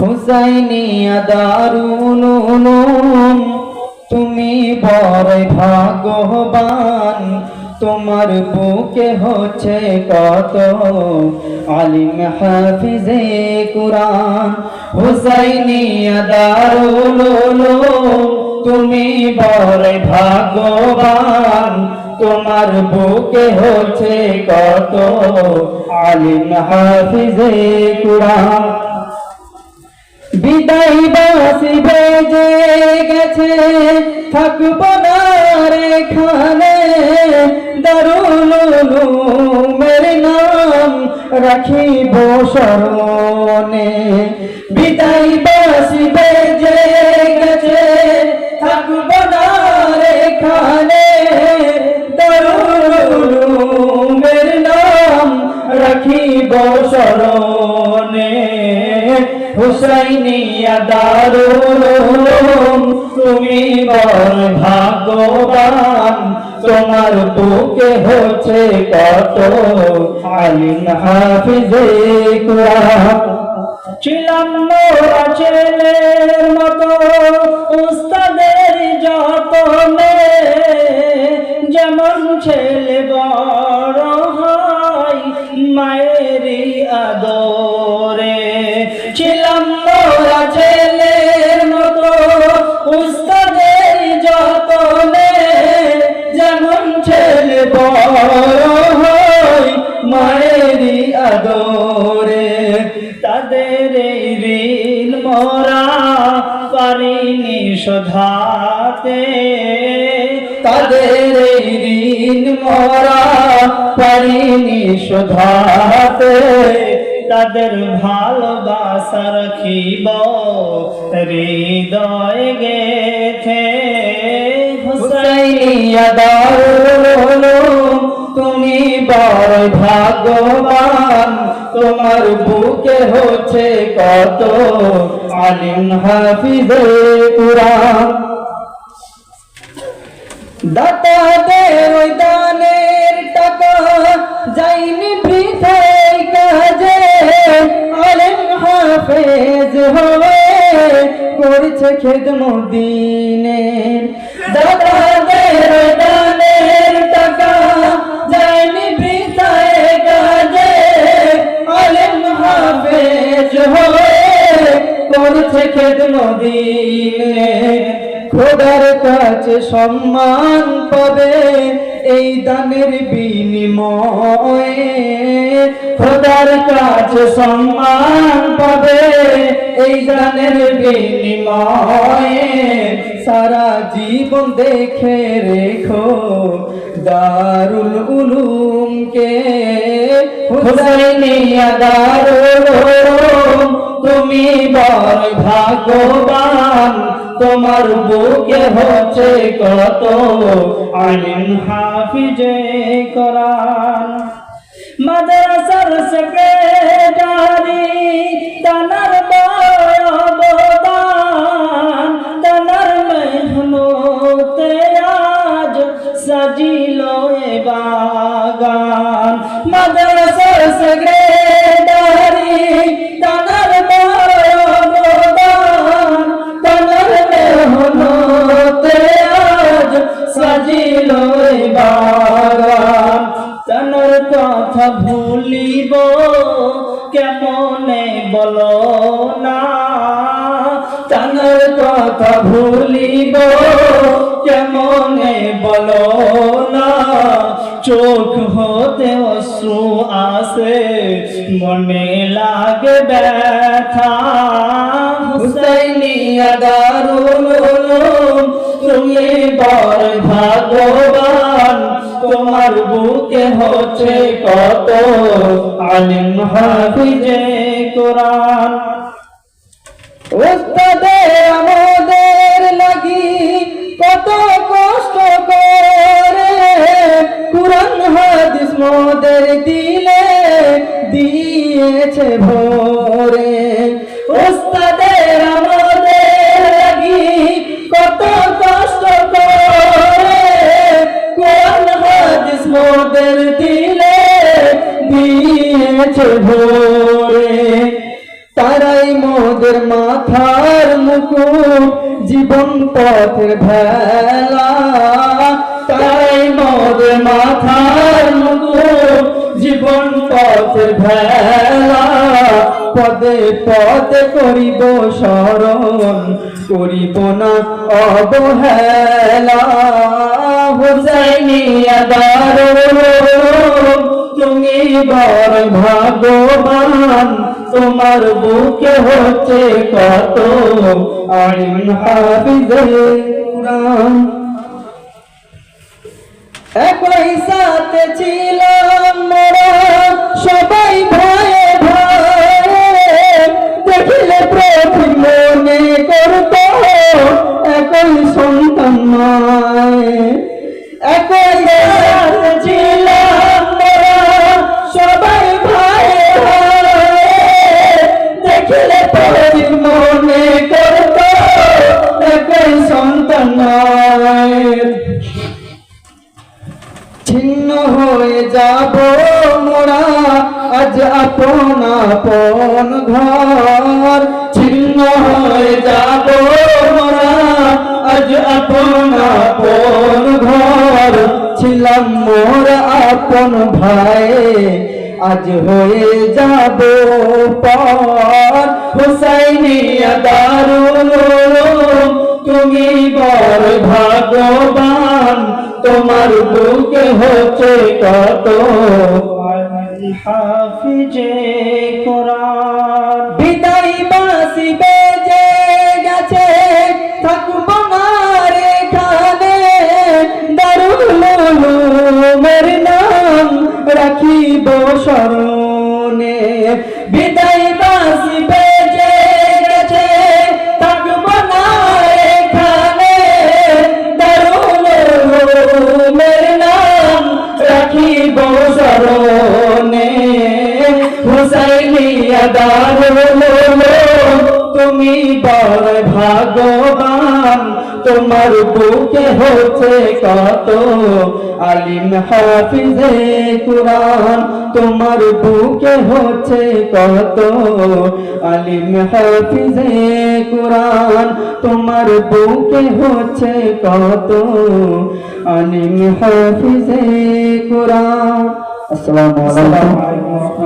হুসাইনিয়া দারুল উলুম, তুমি বড় ভাগ্যবান, তোমার বুকে হচ্ছে কত আলিম হাফিজে কুরআন। হুসাইনিয়া দারুল উলুম, তুমি বড় ভাগ্যবান, তোমার বুকে হচ্ছে কত আলিম হাফিজে কুরআন। বিদায় বাসি বেজে গেছে, থাকব না রে খানে। দারুল নাম রাখিব স্মরণে। বিদায় বাসি বেজে গেছে, থাকব না রে খানে। দারুল উলুমের নাম রাখিব স্মরণে। হুসাইনিয়া দারুল উলুম, তুমি ভাগ্যবান। তোমার বুকে হচ্ছে কত আলিম হাফিজে কুরআন। ছিলাম মতো উস্তাদের যতনে যেমন ছেলে বড় হয়, মায়েরই আদরে মায়েরই আদরে, তাদের ঋণ মোরা পারিনি শোধাতে তাদের ঋণ মরা পারিনি শোধাতে তাদের ভালোবাসা রাখিব, হৃদয় গেথে। উলুম তুমি বড় ভাগ্যবান, তোমার বুকে হচ্ছে কত আলিম হাফিজে কুরআন। দাতাদের ওই দানের টাকা যাইনি বৃথায় কাজে, আলেম হাফেজ হয়ে করছে খেদমদিনের খেদমদিনের খোদার কাছে সম্মান পাবে, এই দানের বিনিময়ে খোদার কাছে সম্মান পাবে, এই দানের বিনিময়ে সারা জীবন দেখে রেখো দারুল উলুমকে। হুসাইনিয়া দারুল তুমি বড় ভাগ্যবান, তোমার বুকে হচ্ছে কত আলিম হাফিজে কোরআন। মাদ্রাসার সেক্রেটারি তানার বয়বদান তানার মেহনতে আজ সাজিল বাগান। মাদ্রাসার সেক্রেটারি সাজিল বাগান তানোর কথা ভুলিব, কেমনে বলো না? তানার কথা ভুলিব, কেমনে বলো না? চোখ হতে অশ্রু আসে, মনে লাগে ব্যথা। হুসাইনিয়া দারুল উলুম, তুমি বড় ভাগ্যবান তোমার বুকে হচ্ছে কত আলিম হাফিজে কোরআন। উস্তাদে, আমাদের লাগি কত কষ্ট করে। কুরআন, হাদিস, মোদের দিলে ভোরে তারাই মোদের মাথার মুকুট, জীবন পথের ভেলা। তাই মোদের মাথার মুকুট, জীবন পথের ভেলা। পদে পদে করিব স্মরণ করিব না অবহেলা। হুসাইনি আদার তুমি বর ভাগবান তোমার বুকে হচ্ছে কত একই সাথে ছিলাম মোরা সবাই ভয়ে ভয়ে। দেখিলে প্রভু আপন ঘর ছিন্ন হয়ে যাব আজ আপন আপন ঘর ছিলাম মোর আপন ভাই আজ হয়ে যাব পর। হুসাইনি তুমি বর ভগবান তোমার বুকে হচ্ছে কত? হাফিজে হুসাইনি দারুল তুমি বড় ভাগবান তোমার বুকে হচ্ছে কত আলিম হাফিজে কুরআন তোমার বুকে হচ্ছে কত আলিম হাফিজে কুরআন তোমার বুকে হচ্ছে কত আলিম হাফিজে কুরআন আসসালামু আলাইকুম